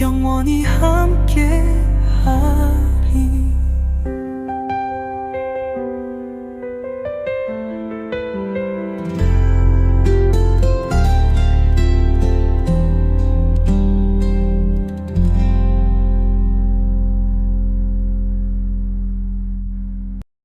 영원히 함께 하리.